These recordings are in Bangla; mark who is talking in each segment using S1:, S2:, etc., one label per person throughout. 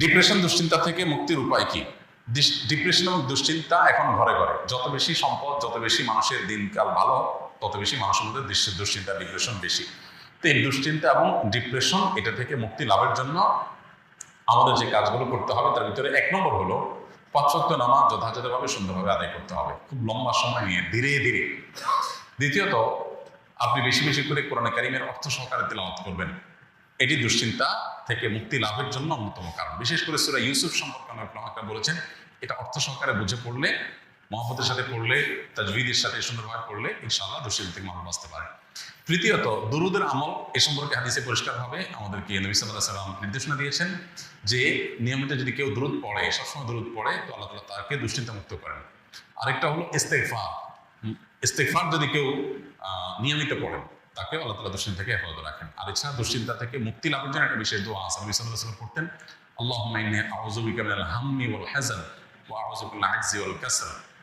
S1: ডিপ্রেশন দুশ্চিন্তা থেকে মুক্তির উপায় কি? ডিপ্রেশন এবং দুশ্চিন্তা এখন ঘরে ঘরে। যত বেশি সম্পদ, যত বেশি মানুষের দিনকাল ভালো, তত বেশি মানুষের মধ্যে দুশ্চিন্তা ডিপ্রেশন বেশি। তো এই দুশ্চিন্তা এবং ডিপ্রেশন এটা থেকে মুক্তি লাভের জন্য আমাদের যে কাজগুলো করতে হবে, তার ভিতরে এক নম্বর হলো পাঁচক্ত নামাজ যথাযথভাবে সুন্দরভাবে আদায় করতে হবে। খুব লম্বা সময় নিয়ে, ধীরে ধীরে। দ্বিতীয়ত, আপনি বেশি বেশি করে কোরআন কারিমের অর্থ সহকারে তেলাওয়াত করবেন। এটি দুশ্চিন্তা থেকে মুক্তি লাভের জন্য অন্যতম কারণ। বিশেষ করে সুরা ইউসুফ সম্পর্কে একটা বলেছেন, এটা অর্থ সহকারে বুঝে পড়লে, মহব্বতের সাথে পড়লে, তাজবিদের সাথে সুন্দরভাবে পড়লে ইনশাআল্লাহ দুশ্চিন্তা থেকে মানুষ বাঁচতে পারে। তৃতীয়ত, দুরুদের আমল এ সম্পর্কে হাদিসে পরিষ্কারভাবে আমাদেরকে নবী সাল্লাহ সাল্লাম নির্দেশনা দিয়েছেন যে, নিয়মিত যদি কেউ দূরত পড়ে, সবসময় দূরত পড়ে, তো আল্লাহ তালা তাকে দুশ্চিন্তা মুক্ত করেন। আরেকটা হলো ইস্তেকফার ইস্তেকফার যদি কেউ নিয়মিত পড়েন তাকে আল্লাহ তালা দুশ্চিন্তা থেকে হেফাজত রাখেন। আর এছাড়া দুশ্চিন্তা থেকে মুক্তি লাভের জন্য একটা বিশেষ দোয়া নবী সাল্লাহ সাল্লাম আল্লাহ হাম্মি ওয়াল আজজি ওয়াল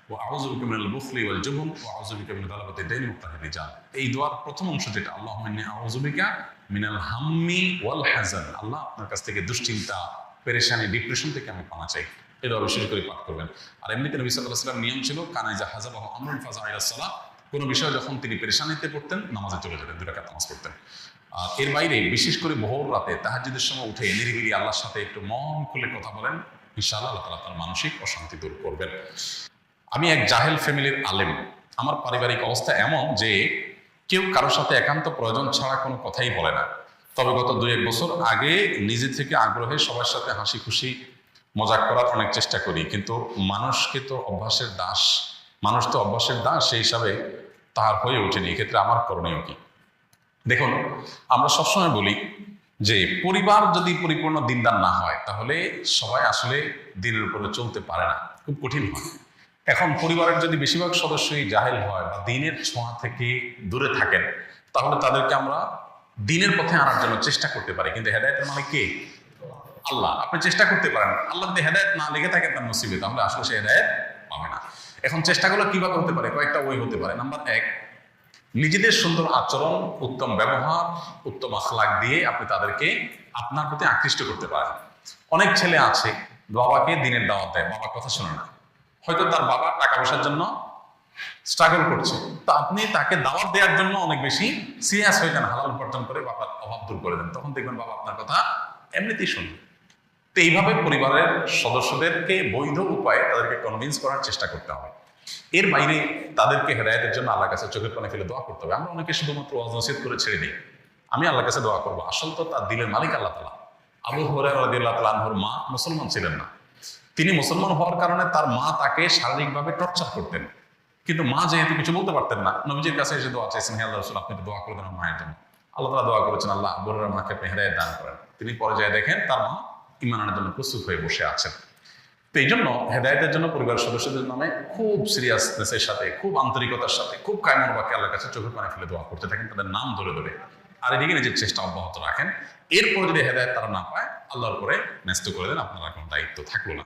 S1: ওয়াল এই দোয়ার প্রথম অংশ যেটা, আল্লাহুম্মা ইন্নী আউযু বিকা মিনাল হাম্মি ওয়াল হাযান। আল্লাহ আপনার কাছ থেকে দুশ্চিন্তা, পেরেশানি, ডিপ্রেশন থেকে আমি পানা চাই। এটা বিশেষ করে পাঠ করবেন। আর এমনিতে নবী সাল্লাহ সাল্লাম নিয়ম ছিল কানাই যা হাজাব আমরুল ফাজা সালাহ কোনো বিষয়ে যখন তিনি পেরেশানিতে পড়তেন, নামাজে চলে যেতেন রাকাত নামাজ পড়তেন। এর বাইরে বিশেষ করে ভোর রাতে তাহাজ্জুদের সময় উঠে নিরিবিলি আল্লাহর সাথে একটু মন খুলে কথা বলেন বিশাল আল্লাহ তাআলা তার মানসিক অশান্তি দূর করবেন। আমি এক জাহেল ফ্যামিলির আলেম। আমার পারিবারিক অবস্থা এমন যে কেউ কারোর সাথে একান্ত প্রয়োজন ছাড়া কোনো কথাই বলে না। তবে গত দু এক বছর আগে নিজে থেকে আগ্রহে সবার সাথে হাসি খুশি মজাক করার অনেক চেষ্টা করি। কিন্তু মানুষকে তো অভ্যাসের দাস, মানুষ তো অভ্যাসের দাস সেই হিসাবে তার হয়ে ওঠেনি। এক্ষেত্রে আমার করণীয় কি? দেখুন, আমরা সবসময় বলি যে, পরিবার যদি পরিপূর্ণ দিনদার না হয়, তাহলে সবাই আসলে দিনের উপরে চলতে পারে না। খুব কঠিন হয়। এখন পরিবারের যদি বেশিরভাগ সদস্যই জাহেল হয় বা দিনের ছোঁয়া থেকে দূরে থাকেন, তাহলে তাদেরকে আমরা দিনের পথে আনার জন্য চেষ্টা করতে পারি। কিন্তু হেদায়তের মানে কে? আল্লাহ। আপনি চেষ্টা করতে পারেন। আল্লাহ যদি হেদায়ত না লেগে থাকেন তার নসিবে তাহলে আসলে সে হেদায়ত এখন চেষ্টাগুলো কীভাবে হতে পারে? কয়েকটা ওই হতে পারে। নাম্বার এক, নিজেদের সুন্দর আচরণ, উত্তম ব্যবহার, উত্তম আখলাক দিয়ে আপনি তাদেরকে আপনার প্রতি আকৃষ্ট করতে পারেন। অনেক ছেলে আছে, বাবাকে দিনের দাওয়াত দেয়, বাবা কথা শোনে না। হয়তো তার বাবা টাকা পয়সার জন্য স্ট্রাগল করছে। তো আপনি তাকে দাওয়াত দেওয়ার জন্য অনেক বেশি সিরিয়াস হয়ে যান, হালাল উপার্জন করে বাবার অভাব দূর করে দেন। তখন দেখবেন বাবা আপনার কথা এমনিতেই শুনবে। তো এইভাবে পরিবারের সদস্যদেরকে বৈধ উপায়ে তাদেরকে কনভিন্স করার চেষ্টা করতে হবে। এর বাইরে তাদেরকে হেদায়তের জন্য আল্লাহ কাছে চোখের পানে ফেলে দোয়া করতে হবে। আমরা অনেকে শুধুমাত্র অজনসিদ করে ছেড়ে দিই। আমি আল্লাহ কাছে দোয়া করব। আসল তো তার দিলের মালিক আল্লাহ তালা আবু হরাই আল্লাহ তালাহর মা মুসলমান ছিলেন না। তিনি মুসলমান হওয়ার কারণে তার মা তাকে শারীরিকভাবে টর্চার করতেন। কিন্তু মা যেহেতু কিছু বলতে পারতেন না, নবীজির কাছে এসে দোয়া চাইছেন, হে আল্লাহ রসুল, আপনি দোয়া করে দেন মায়ের জন্য। আল্লাহ তালা দোয়া করেছেন, আল্লাহ আবু বোরের মাকে আপনি হেদায়ত দান করেন। তিনি পরে যায় দেখেন তার মা ইমানের জন্য প্রস্তুত হয়ে বসে আছেন। তো এই জন্য হেদায়তের জন্য পরিবারের সদস্যদের নামে খুব সিরিয়াসনেসের সাথে, খুব আন্তরিকতার সাথে, খুব কায়মন বাক্যে আল্লাহর কাছে চোখের পানে ফেলে দোয়া করতে থাকেন, তাদের নাম ধরে ধরে। আর এদিকে নিজের চেষ্টা অব্যাহত রাখেন। এরপর যদি হেদায়ত তারা না পায়, আল্লাহর পরে ন্যস্ত করে দেন, আপনার কোনো দায়িত্ব থাকল না।